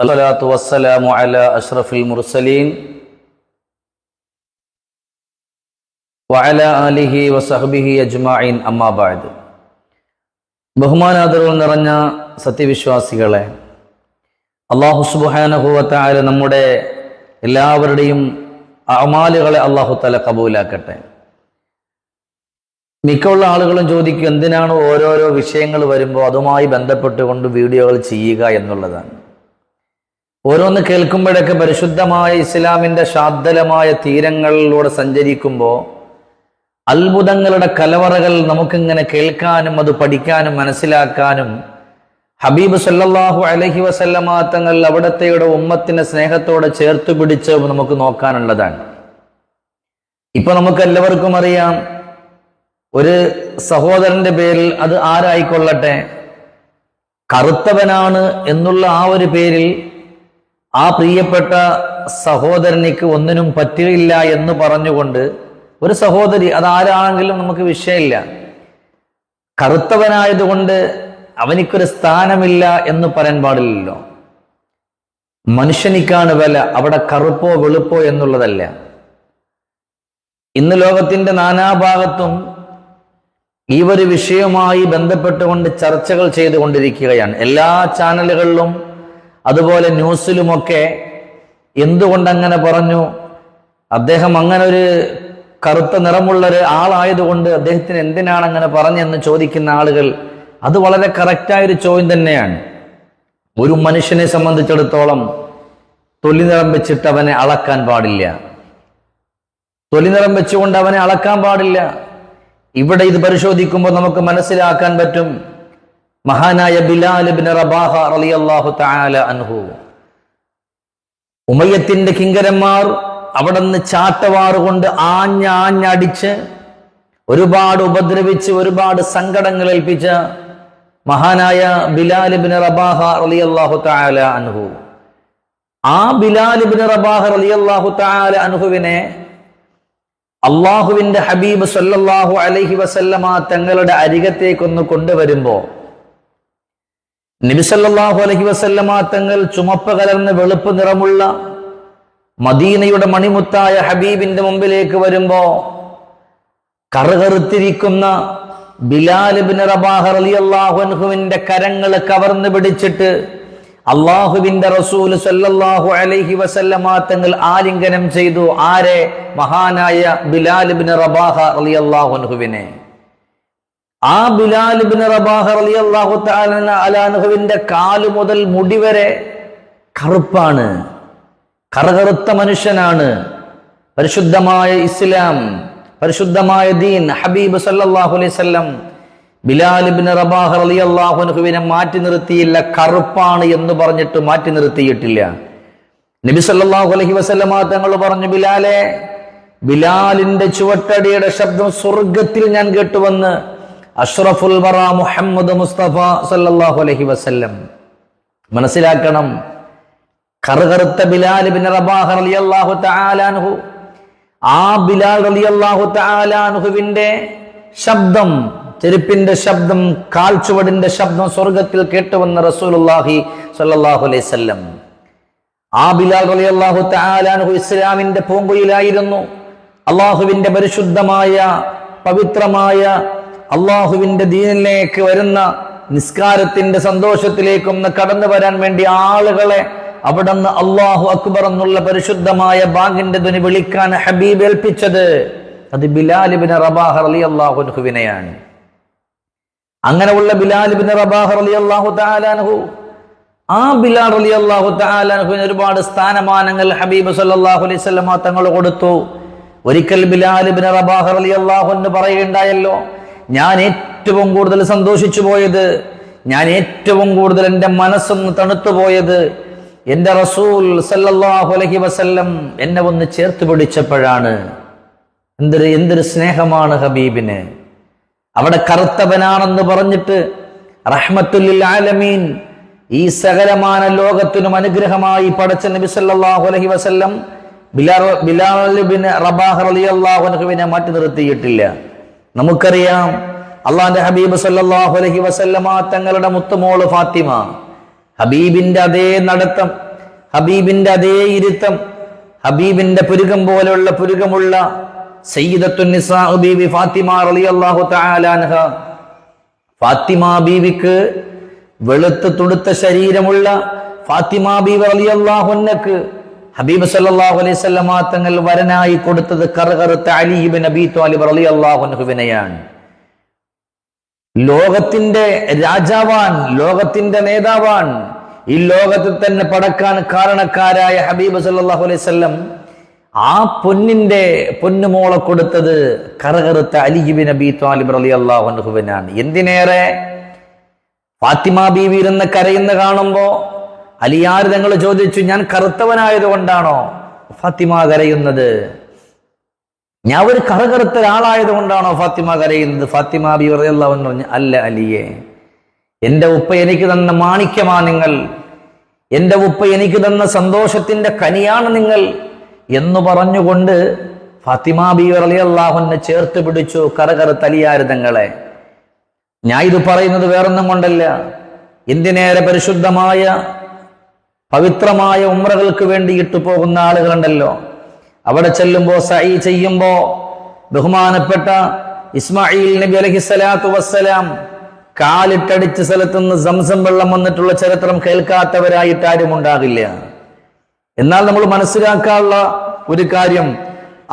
الصلاة والسلام على أشرف المرسلين وعلى آله وصحبه أجمعين أما بعد ബഹുമാനാദരവ് നിറഞ്ഞ സത്യവിശ്വാസികളെ അള്ളാഹു സുബാനഹുവത്തായ നമ്മുടെ എല്ലാവരുടെയും അമാലുകളെ അള്ളാഹു തല കബൂലാക്കട്ടെ മിക്കുള്ള ആളുകളും ചോദിക്കും എന്തിനാണ് ഓരോരോ വിഷയങ്ങൾ വരുമ്പോൾ അതുമായി ബന്ധപ്പെട്ടുകൊണ്ട് വീഡിയോകൾ ചെയ്യുക എന്നുള്ളതാണ് ഓരോന്ന് കേൾക്കുമ്പോഴൊക്കെ പരിശുദ്ധമായ ഇസ്ലാമിന്റെ ശാദ്ദലമായ തീരങ്ങളിലൂടെ സഞ്ചരിക്കുമ്പോൾ അത്ഭുതങ്ങളുടെ കലവറകൾ നമുക്കിങ്ങനെ കേൾക്കാനും അത് പഠിക്കാനും മനസ്സിലാക്കാനും ഹബീബ് സല്ലാഹു അലഹി വസല്ലമ തങ്ങൾ അവിടത്തെയുടെ ഉമ്മത്തിന്റെ സ്നേഹത്തോടെ ചേർത്ത് പിടിച്ച് നമുക്ക് നോക്കാനുള്ളതാണ്. ഇപ്പൊ നമുക്ക് എല്ലാവർക്കും അറിയാം ഒരു സഹോദരന്റെ പേരിൽ അത് ആരായിക്കൊള്ളട്ടെ? കറുത്തവനാണ് എന്നുള്ള ആ ഒരു പേരിൽ ആ പ്രിയപ്പെട്ട സഹോദരനിക്ക് ഒന്നിനും പറ്റില്ല എന്ന് പറഞ്ഞുകൊണ്ട് ഒരു സഹോദരി അതാരാണെങ്കിലും നമുക്ക് വിഷയമില്ല. കറുത്തവനായതുകൊണ്ട് അവനിക്കൊരു സ്ഥാനമില്ല എന്ന് പറയാൻ പാടില്ലല്ലോ. മനുഷ്യനിക്കാണ് വില അവിടെ കറുപ്പോ വെളുപ്പോ എന്നുള്ളതല്ല. ഇന്ന് ലോകത്തിന്റെ നാനാഭാഗത്തും ഈ ഒരു വിഷയവുമായി ബന്ധപ്പെട്ടുകൊണ്ട് ചർച്ചകൾ ചെയ്തുകൊണ്ടിരിക്കുകയാണ്. എല്ലാ ചാനലുകളിലും അതുപോലെ ന്യൂസിലുമൊക്കെ എന്തുകൊണ്ടങ്ങനെ പറഞ്ഞു? അദ്ദേഹം അങ്ങനെ ഒരു കറുത്ത നിറമുള്ള ഒരു ആളായതുകൊണ്ട് അദ്ദേഹത്തിന് എന്തിനാണ് അങ്ങനെ പറഞ്ഞെന്ന് ചോദിക്കുന്ന ആളുകൾ അത് വളരെ കറക്റ്റായ ഒരു ചോദ്യം തന്നെയാണ്. ഒരു മനുഷ്യനെ സംബന്ധിച്ചിടത്തോളം തൊലി നിറം വെച്ചിട്ട് അവനെ അളക്കാൻ പാടില്ല. തൊലി നിറം വെച്ചുകൊണ്ട് അവനെ അളക്കാൻ പാടില്ല. ഇവിടെ ഇത് പരിശോധിക്കുമ്പോൾ നമുക്ക് മനസ്സിലാക്കാൻ പറ്റും മഹാനായ ബിലാൽ ബിൻ റബാഹ റളിയല്ലാഹു തആല അൻഹു. ഉമയ്യത്തിന്റെ കിങ്കരന്മാർ അവിടെ നിന്ന് ചാട്ടവാറുകൊണ്ട് ആഞ്ഞാഞ്ഞടിച്ച് ഒരുപാട് ഉപദ്രവിച്ച് ഒരുപാട് സങ്കടങ്ങൾ ഏൽപ്പിച്ച മഹാനായ ബിലാൽ ബിൻ റബാഹ റളിയല്ലാഹു തആല അൻഹു. ആ ബിലാൽ ബിൻ റബാഹ റളിയല്ലാഹു തആല അൻഹുവിനെ അള്ളാഹുവിന്റെ ഹബീബ് സല്ലല്ലാഹു അലൈഹി വസല്ലമ തങ്ങളുടെ അരികത്തേക്കൊന്ന് കൊണ്ടുവരുമ്പോ നബിസല്ലാഹു അലഹി വസല്ലമ തങ്ങൾ ചുമപ്പ് കലർന്ന് വെളുപ്പ് നിറമുള്ള മദീനയുടെ മണിമുത്തായ ഹബീബിന്റെ മുമ്പിലേക്ക് വരുമ്പോ കറുകറുത്തിരിക്കുന്ന ബിലാലിബിൻ റബാഹർ അലി അള്ളാഹുൻഹുവിന്റെ കരങ്ങൾ കവർന്നു പിടിച്ചിട്ട് അള്ളാഹുവിന്റെ റസൂൽ സല്ലല്ലാഹു അലൈഹി വസല്ലമ തങ്ങൾ ആലിംഗനം ചെയ്തു. ആരെ? മഹാനായ ബിലാലിബിൻ റബാഹ അലി അള്ളാഹുൻഹുവിനെ ആ ബിലാൽ ബിൻ റബാഹ അലി അള്ളാഹു അലാനുഹുവിന്റെ കാൽ മുതൽ മുടി വരെ കറുപ്പാണ്. കറുകറുത്ത മനുഷ്യനാണ്. പരിശുദ്ധമായ ഇസ്ലാം പരിശുദ്ധമായ ദീൻ ഹബീബ് സല്ലാഹു അലൈഹി വസല്ലം ബിൻ റബാഹ അലി അള്ളാഹുനുഹുവിനെ മാറ്റി നിർത്തിയില്ല. കറുപ്പാണ് എന്ന് പറഞ്ഞിട്ട് മാറ്റി നിർത്തിയിട്ടില്ല. നബി സല്ലാഹു അലഹി വസല്ലമ തങ്ങൾ പറഞ്ഞു ബിലാലെ ബിലാലിന്റെ ചുവട്ടടിയുടെ ശബ്ദം സ്വർഗത്തിൽ ഞാൻ കേട്ടുവന്ന് അഷ്റഫുൽ ബറ മുഹമ്മദ് മുസ്തഫ സല്ലാഹു അലഹി വസ്ല്ലം. മനസ്സിലാക്കണം. കറുകറുത്ത ബിലാൽ ബിൻ റബാഹ റളിയല്ലാഹു തആല അൻഹു. ആ ബിലാൽ റളിയല്ലാഹു തആല അൻഹുവിന്റെ ശബ്ദം ചെരുപ്പിന്റെ ശബ്ദം കാൽച്ചുവടിന്റെ ശബ്ദം സ്വർഗത്തിൽ കേട്ടുവന്ന റസൂലുള്ളാഹി സല്ലല്ലാഹു അലൈഹി വസല്ലം. ആ ബിലാൽ റളിയല്ലാഹു തആല അൻഹു ഇസ്ലാമിന്റെ പൂങ്കുയിലായിരുന്നു. അള്ളാഹുവിന്റെ പരിശുദ്ധമായ പവിത്രമായ അള്ളാഹുവിന്റെ ദീനിലേക്ക് വരുന്ന നിസ്കാരത്തിന്റെ സന്തോഷത്തിലേക്കൊന്ന് കടന്നു വരാൻ വേണ്ടി ആളുകളെ അവിടെ നിന്ന് അള്ളാഹു അക്ബർ എന്നുള്ള പരിശുദ്ധമായ ബാങ്കിന്റെ ധ്വനി വിളിക്കാൻ ഹബീബ് ഏൽപ്പിച്ചത്. അത് ബിലാലിബിന് റബാഹർ അലി അള്ളാഹുവിനെയാണ് അങ്ങനെയുള്ള ബിലാലിബിന് റബാഹർ അലി അള്ളാഹു താലാൻഹു ആ ബിലാൽ അലി അള്ളാഹു താലാൻഹുവിന് ഒരുപാട് സ്ഥാനമാനങ്ങൾ ഹബീബ് സല്ലാഹു അലൈഹി സ്വലമ തങ്ങൾ കൊടുത്തു. ഒരിക്കൽ ബിലാലിബിന് റബാഹർ അലി അള്ളാഹു എന്ന് പറയുകയുണ്ടായല്ലോ ഞാൻ ഏറ്റവും കൂടുതൽ സന്തോഷിച്ചു പോയത് ഞാൻ ഏറ്റവും കൂടുതൽ എന്റെ മനസ്സൊന്ന് തണുത്തു പോയത് എന്റെ റസൂൽ സല്ലല്ലാഹു അലൈഹി വസല്ലം എന്നെ ഒന്ന് ചേർത്ത് പിടിച്ചപ്പോഴാണ്. എന്തൊരു എന്തൊരു സ്നേഹമാണ് ഹബീബിന്. അവിടെ കറുത്തവനാണെന്ന് പറഞ്ഞിട്ട് റഹ്മത്തുല്ലിൽ ആലമീൻ ഈ സകലമാന ലോകത്തിനും അനുഗ്രഹമായി പടച്ച നബി സല്ലല്ലാഹു അലൈഹി വസല്ലം Bilal Bilal bin Rabah Ali അള്ളാഹുനഹുവിനെ മാറ്റി നിർത്തിയിട്ടില്ല. നമുക്കറിയാം അള്ളാന്റെ ഹബീബ് സല്ലല്ലാഹു അലൈഹി വസല്ലമ തങ്ങളുടെ മുത്തുമോൾ ഫാത്തിമ. ഹബീബിന്റെ അതേ നടത്തം ഹബീബിന്റെ അതേ ഇരുത്തം ഹബീബിന്റെ പുരുകം പോലെയുള്ള പുരുകമുള്ള ബീവി ഫാത്തിമ റളിയല്ലാഹു തആല അൻഹ. ഫാത്തിമ ബീവിക്ക് വെളുത്ത് തുടുത്ത ശരീരമുള്ള ഫാത്തിമ ബീവി റളിയല്ലാഹു അൻഹക്ക് ഹബീബ് സല്ലാഹു അലൈഹി വസല്ലമ തങ്ങൾ വരനായി കൊടുത്തത് കറുകറുത്ത അലി ഇബ്നു അബീ ത്വാലിബ് റളിയല്ലാഹു അൻഹുവിനെയാണ് ലോകത്തിന്റെ രാജാവാൻ ലോകത്തിന്റെ നേതാവാൻ ഈ ലോകത്തിൽ തന്നെ പടക്കാൻ കാരണക്കാരായ ഹബീബ് സല്ലാഹു അലൈഹി വസല്ലം ആ പൊന്നിന്റെ പൊന്നുമോളെ കൊടുത്തത് കറുകറുത്ത അലിബിൻ നബി ത്വാലിബ് അലി അള്ളാഹുഹുവിനാണ് എന്തിനേറെ? ഫാത്തിമ ബീവി ഇരുന്ന് കരയുന്ന കാണുമ്പോ അലിയാർ ഞങ്ങൾ ചോദിച്ചു ഞാൻ കറുത്തവനായത് കൊണ്ടാണോ ഫാത്തിമ കരയുന്നത്. ഞാൻ ഒരു കറകറുത്ത ഒരാളായത് കൊണ്ടാണോ ഫാത്തിമ കരയുന്നത്. ഫാത്തിമ ബി റളിയല്ലാഹു പറഞ്ഞു അല്ല അലിയെ എന്റെ ഉപ്പ എനിക്ക് തന്ന മാണിക്യമാ നിങ്ങൾ. എന്റെ ഉപ്പ എനിക്ക് തന്ന സന്തോഷത്തിന്റെ കനിയാണ് നിങ്ങൾ. എന്ന് പറഞ്ഞുകൊണ്ട് ഫാത്തിമ ബി റളിയല്ലാഹുവിനെ ചേർത്ത് പിടിച്ചു കറകറുത്ത അലിയാരുതങ്ങളെ ഞാൻ ഇത് പറയുന്നത് വേറൊന്നും കൊണ്ടല്ല. എന്തിനേറെ പരിശുദ്ധമായ പവിത്രമായ ഉമ്രകൾക്ക് വേണ്ടിയിട്ട് പോകുന്ന ആളുകളുണ്ടല്ലോ. അവിടെ ചെല്ലുമ്പോൾ സൈ ചെയ്യുമ്പോൾ ബഹുമാനപ്പെട്ട ഇസ്മായിൽ നബി അലഹി സ്വലാത്തു വസ്സലാം കാലിട്ടടിച്ച സ്ഥലത്ത് നിന്ന് സംസം വെള്ളം വന്നിട്ടുള്ള ചരിത്രം കേൾക്കാത്തവരായിട്ട് ആരും ഉണ്ടാകില്ല. എന്നാൽ നമ്മൾ മനസ്സിലാക്കാനുള്ള ഒരു കാര്യം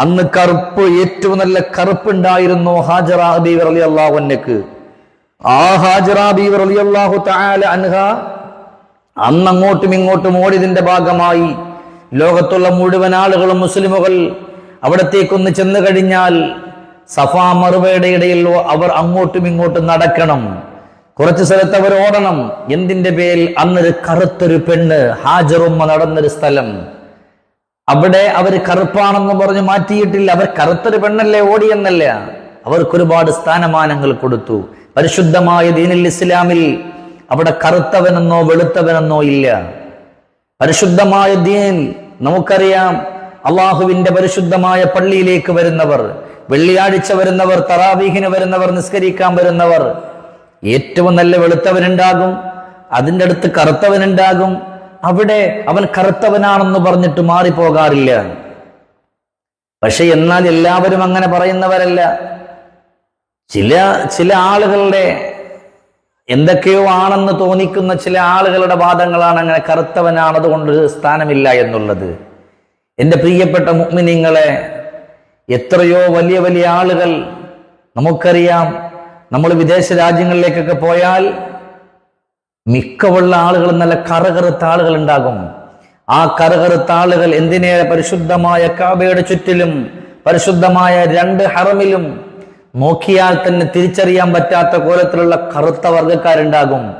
അന്ന് കറുപ്പ് ഏറ്റവും നല്ല കറുപ്പുണ്ടായിരുന്നു ഹാജറ ബീവർ അലി അള്ളാഹുനക്ക് ആ ഹാജറ ബീവർ അലി അള്ളാഹു താല അൻഹ അന്ന് അങ്ങോട്ടും ഇങ്ങോട്ടും ഓടിയതിന്റെ ഭാഗമായി ലോകത്തുള്ള മുഴുവൻ ആളുകളും മുസ്ലിമുകൾ അവിടത്തേക്കൊന്ന് ചെന്നു കഴിഞ്ഞാൽ സഫാ മറുവയുടെ ഇടയിൽ അവർ അങ്ങോട്ടും ഇങ്ങോട്ടും നടക്കണം. കുറച്ച് സ്ഥലത്ത് അവർ ഓടണം. എന്തിന്റെ പേരിൽ? അന്നൊരു കറുത്തൊരു പെണ്ണ് ഹാജറുമ്മ നടന്നൊരു സ്ഥലം. അവിടെ അവർ കറുപ്പാണെന്ന് പറഞ്ഞ് മാറ്റിയിട്ടില്ല. അവർ കറുത്തൊരു പെണ്ണല്ലേ ഓടിയെന്നല്ല. അവർക്ക് ഒരുപാട് സ്ഥാനമാനങ്ങൾ കൊടുത്തു. പരിശുദ്ധമായ ദീനുൽ ഇസ്ലാമിൽ അവിടെ കറുത്തവനെന്നോ വെളുത്തവനെന്നോ ഇല്ല. പരിശുദ്ധമായ ദീൻ നമുക്കറിയാം. അള്ളാഹുവിന്റെ പരിശുദ്ധമായ പള്ളിയിലേക്ക് വരുന്നവർ വെള്ളിയാഴ്ച വരുന്നവർ തറാവീഹിന് വരുന്നവർ നിസ്കരിക്കാൻ വരുന്നവർ ഏറ്റവും നല്ല വെളുത്തവനുണ്ടാകും അതിന്റെ അടുത്ത് കറുത്തവനുണ്ടാകും. അവിടെ അവൻ കറുത്തവനാണെന്ന് പറഞ്ഞിട്ട് മാറിപ്പോകാറില്ല. പക്ഷെ എന്നാൽ എല്ലാവരും അങ്ങനെ പറയുന്നവരല്ല. ചില ചില ആളുകളുടെ എന്തൊക്കെയോ ആണെന്ന് തോന്നിക്കുന്ന ചില ആളുകളുടെ വാദങ്ങളാണ് അങ്ങനെ കറുത്തവനാണ് അതുകൊണ്ട് സ്ഥാനമില്ല എന്നുള്ളത്. എന്റെ പ്രിയപ്പെട്ട മുഗ്മിനിങ്ങളെ എത്രയോ വലിയ വലിയ ആളുകൾ നമുക്കറിയാം. നമ്മൾ വിദേശ രാജ്യങ്ങളിലേക്കൊക്കെ പോയാൽ മിക്കവുള്ള ആളുകൾ നല്ല കറകറുത്ത ആളുകൾ ഉണ്ടാകും. ആ കറകറുത്ത ആളുകൾ എന്തിനേറെ പരിശുദ്ധമായ കാബയുടെ ചുറ്റിലും പരിശുദ്ധമായ രണ്ട് ഹറമിലും നോക്കിയാൽ തന്നെ തിരിച്ചറിയാൻ പറ്റാത്ത കോലത്തിലുള്ള കറുത്ത വർഗക്കാരുണ്ടാകും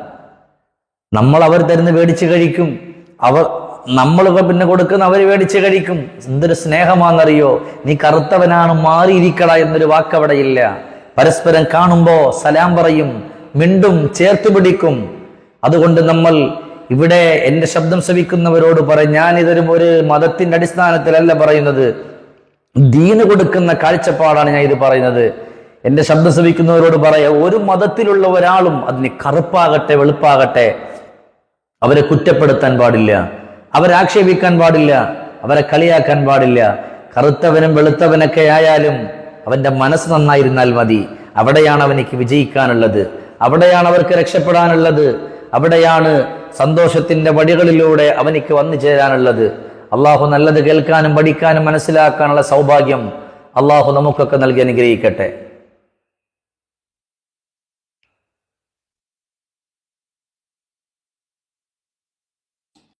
നമ്മൾ അവർ തരുന്ന മേടിച്ച് കഴിക്കും. അവർ നമ്മൾ പിന്നെ കൊടുക്കുന്ന അവർ മേടിച്ച് കഴിക്കും. എന്തൊരു സ്നേഹമാണെന്നറിയോ? നീ കറുത്തവനാണ് മാറിയിരിക്കട എന്നൊരു വാക്കവിടെയില്ല. പരസ്പരം കാണുമ്പോ സലാം പറയും മിണ്ടും ചേർത്ത് പിടിക്കും. അതുകൊണ്ട് നമ്മൾ ഇവിടെ എന്റെ ശബ്ദം ശ്രവിക്കുന്നവരോട് പറയും ഞാൻ ഇതൊരു ഒരു മതത്തിന്റെ അടിസ്ഥാനത്തിലല്ല പറയുന്നത്. ദീന് കൊടുക്കുന്ന കാഴ്ചപ്പാടാണ് ഞാൻ ഇത് പറയുന്നത്. എന്റെ ശബ്ദം ശ്രമിക്കുന്നവരോട് പറയാം ഒരു മതത്തിലുള്ള ഒരാളും അതിന് കറുപ്പാകട്ടെ വെളുപ്പാകട്ടെ അവരെ കുറ്റപ്പെടുത്താൻ പാടില്ല. അവരെ ആക്ഷേപിക്കാൻ പാടില്ല. അവരെ കളിയാക്കാൻ പാടില്ല. കറുത്തവനും വെളുത്തവനൊക്കെ ആയാലും അവന്റെ മനസ്സ് നന്നായിരുന്നാൽ മതി. അവിടെയാണ് അവനിക്ക് വിജയിക്കാനുള്ളത്. അവിടെയാണ് അവർക്ക് രക്ഷപ്പെടാനുള്ളത്. അവിടെയാണ് സന്തോഷത്തിന്റെ വടികളിലൂടെ അവനിക്ക് വന്നു ചേരാനുള്ളത്. അള്ളാഹു നല്ലത് കേൾക്കാനും പഠിക്കാനും മനസ്സിലാക്കാനുള്ള സൗഭാഗ്യം അള്ളാഹു നമുക്കൊക്കെ നൽകി അനുഗ്രഹിക്കട്ടെ.